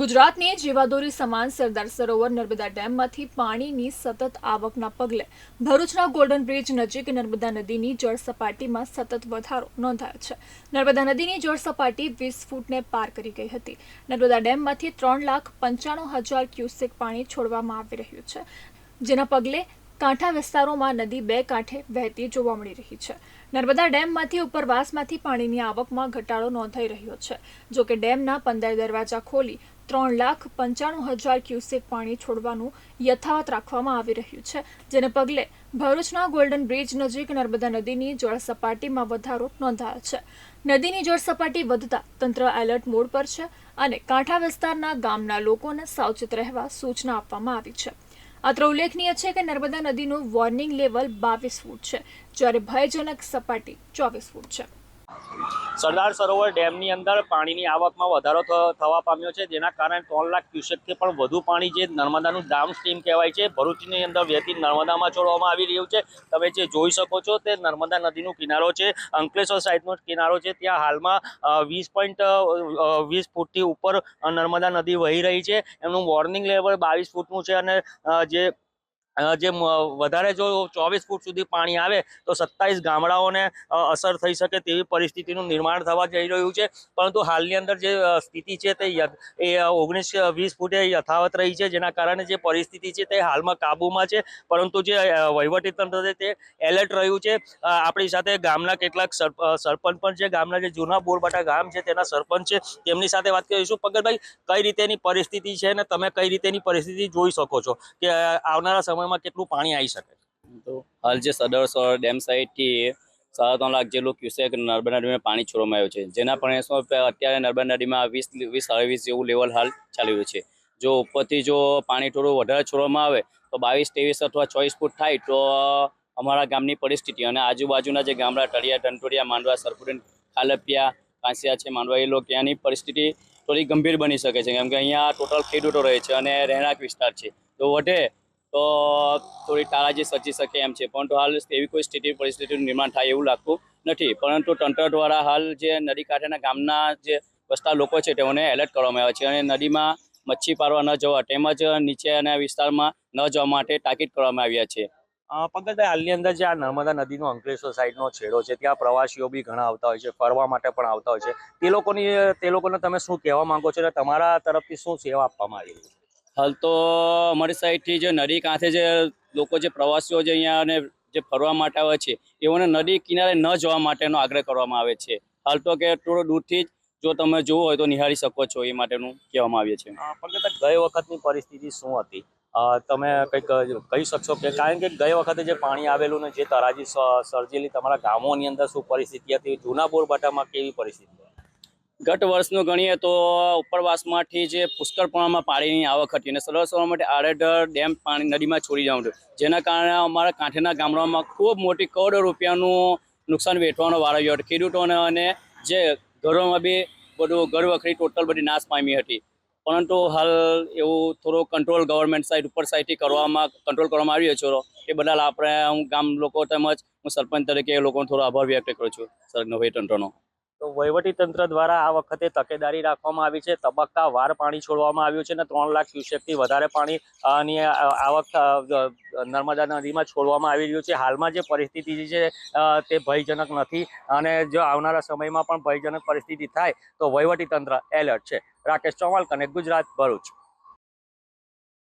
ગુજરાતની જીવાદોરી સમાન સરદાર સરોવર નર્મદા ડેમમાંથી પાણીની સતત આવકના પગલે ભરૂચના ગોલ્ડન બ્રિજ નજીક નર્મદા નદીની જળ સપાટીમાં સતત વધારો નોંધાયો છે. નર્મદા નદીની જળ સપાટી વીસ ફૂટને પાર કરી ગઈ હતી. નર્મદા ડેમમાંથી ત્રણ લાખ પંચાણું હજાર ક્યુસેક પાણી છોડવામાં આવી રહ્યું છે. જેના પગલે કાંઠા વિસ્તારોમાં નદી બે કાંઠે વહેતી જોવા મળી રહી છે. નર્મદા ડેમમાંથી ઉપરવાસમાંથી પાણીની આવકમાં ઘટાડો નોંધાઈ રહ્યો છે. જો કે ડેમના પંદર દરવાજા ખોલી ત્રણ લાખ પંચાણું હજાર ક્યુસેક પાણી છોડવાનું યથાવત રાખવામાં આવી રહ્યું છે. જેને પગલે ભરૂચના ગોલ્ડન બ્રિજ નજીક નર્મદા નદીની જળ વધારો નોંધાયો છે. નદીની જળ વધતા તંત્ર એલર્ટ મોડ પર છે અને કાંઠા વિસ્તારના ગામના લોકોને સાવચેત રહેવા સૂચના આપવામાં આવી છે. અત્રે ઉલ્લેખનીય છે કે નર્મદા નદીનું વોર્નિંગ લેવલ બાવીસ ફૂટ છે, જ્યારે ભયજનક સપાટી ચોવીસ ફૂટ છે. સરદાર સરોવર ડેમની અંદર પાણીની આવકમાં વધારો થવા પામ્યો છે. જેના કારણે ત્રણ લાખ ક્યુસેકથી પણ વધુ પાણી જે નર્મદાનું ડાઉન સ્ટ્રીમ કહેવાય છે, ભરૂચની અંદર વહેતી નર્મદામાં છોડવામાં આવી રહ્યું છે. તમે જે જોઈ શકો છો તે નર્મદા નદીનો કિનારો છે, અંકલેશ્વર સાઈડનો કિનારો છે. ત્યાં હાલમાં વીસ પોઈન્ટ વીસ ફૂટથી ઉપર નર્મદા નદી વહી રહી છે. એમનું વોર્નિંગ લેવલ બાવીસ ફૂટનું છે અને જે જે વધારે જો ચોવીસ ફૂટ સુધી પાણી આવે, તો સત્તાવીસ ગામડાઓને અસર થઈ શકે તેવી પરિસ્થિતિનું નિર્માણ થવા જઈ રહ્યું છે. પરંતુ હાલની અંદર જે સ્થિતિ છે તે એ ઓગણીસ વીસ ફૂટે યથાવત રહી છે, જેના કારણે જે પરિસ્થિતિ છે તે હાલમાં કાબૂમાં છે. પરંતુ જે વહીવટીતંત્ર વહીવટી તંત્ર છે તે એલર્ટ રહ્યું છે. આપણી સાથે ગામના કેટલાક સર- સરપંચ પણ છે. ગામના જે જૂના બોરબાટા ગામ છે તેના સરપંચ છે. તેમની સાથે વાત કરીશું. પગલભાઈ, કઈ રીતેની પરિસ્થિતિ છે અને તમે કઈ રીતેની પરિસ્થિતિ જોઈ શકો છો? કે આવનારા સમયમાં કેટલું પાણી આવી શકે તો હાલ જે સદર સર ડેમ સાઇડથી સાડા ત્રણ લાખ જેટલું ક્યુસેક નર્મદા નદીમાં પાણી છોડવામાં આવ્યું છે. જેના પરિણામે અત્યારે નર્મદા નદીમાં વીસ વીસ સાડાવીસ જેવું લેવલ હાલ ચાલી રહ્યું છે. જો ઉપરથી જો પાણી થોડું વધારે છોડવામાં આવે, તો બાવીસ, ત્રેવીસ અથવા ચોવીસ ફૂટ થાય, તો અમારા ગામની પરિસ્થિતિ અને આજુબાજુના જે ગામડા તળિયા ટંટોડિયા માંડવા સરપુરન ખાલપિયા, કાંસિયા છે, માંડવા, એ લોકો ત્યાંની પરિસ્થિતિ થોડી ગંભીર બની શકે છે. કેમ કે અહીંયા ટોટલ ખેડૂતો રહે છે અને રહેણાંક વિસ્તાર છે. તો વધે તો થોડી તારાજી સર્જી શકે એમ છે. પરંતુ હાલ એવી કોઈ સ્થિતિ પરિસ્થિતિનું નિર્માણ થાય એવું લાગતું નથી. પરંતુ તંત્ર દ્વારા હાલ જે નદી કાંઠાના ગામના જે વસતા લોકો છે, તેઓને એલર્ટ કરવામાં આવ્યા છે અને નદીમાં મચ્છી પારવા ન જવા તેમજ નીચેના વિસ્તારમાં ન જવા માટે તાકીદ કરવામાં આવ્યા છે. પંકજભાઈ, હાલની અંદર જે આ નર્મદા નદીનો અંકલેશ્વર સાઈડનો છેડો છે, ત્યાં પ્રવાસીઓ બી ઘણા આવતા હોય છે, ફરવા માટે પણ આવતા હોય છે. તે લોકોની, તે લોકોને તમે શું કહેવા માંગો છો? અને તમારા તરફથી શું સેવા આપવામાં આવી રહી છે? હાલ તો અમારી સાઈડથી જે નદી કાંઠે જે લોકો જે પ્રવાસીઓ જે અહીંયા અને જે ફરવા માટે આવે છે એઓને નદી કિનારે ન જવા માટેનો આગ્રહ કરવામાં આવે છે. હાલ તો કે થોડો દૂરથી જ જો તમે જોવો હોય તો નિહાળી શકો છો એ માટેનું કહેવામાં આવે છે અ, ગઈ વખતની પરિસ્થિતિ શું હતી? તમે કંઈક કહી શકશો કે કારણ કે ગઈ વખતે જે પાણી આવેલું ને જે તરાજી સર્જેલી તમારા ગામોની અંદર શું પરિસ્થિતિ હતી? જૂના બોરબાટામાં કેવી પરિસ્થિતિ? ગત વર્ષનું ગણીએ તો ઉપરવાસમાંથી જે પુષ્કળ પ્રમાણમાં પાણીની આવક હતી અને સરળ સરળ માટે આડેધડ ડેમ પાણી નદીમાં છોડી જવાનું જેના કારણે અમારા કાંઠેના ગામડાઓમાં ખૂબ મોટી કરોડો રૂપિયાનું નુકસાન વેઠવાનો વારો આવ્યો હતો. ખેડૂતોને અને જે ઘરોમાં બી બધું ઘર વખરી ટોટલ બધી નાશ પામી હતી. પરંતુ હાલ એવું થોડો કંટ્રોલ ગવર્મેન્ટ સાઈડ ઉપર સાઈડથી કરવામાં કંટ્રોલ કરવામાં આવ્યો છે એ બદલ આપણે હું ગામ લોકો તેમજ હું સરપંચ તરીકે એ લોકોનો થોડો આભાર વ્યક્ત કરું છું. સર, નવી તંત્રનો તો તંત્ર દ્વારા આ વખતે તકેદારી રાખવામાં આવી છે. તબક્કાવાર પાણી છોડવામાં આવ્યું છે અને ત્રણ લાખ ક્યુસેકથી વધારે પાણી ની આવક નર્મદા નદીમાં છોડવામાં આવી રહ્યું છે. હાલમાં જે પરિસ્થિતિ છે તે ભયજનક નથી અને જો આવનારા સમયમાં પણ ભયજનક પરિસ્થિતિ થાય તો તંત્ર એલર્ટ છે. રાકેશ ચોમાલ કનેક્ટ ગુજરાત, ભરૂચ.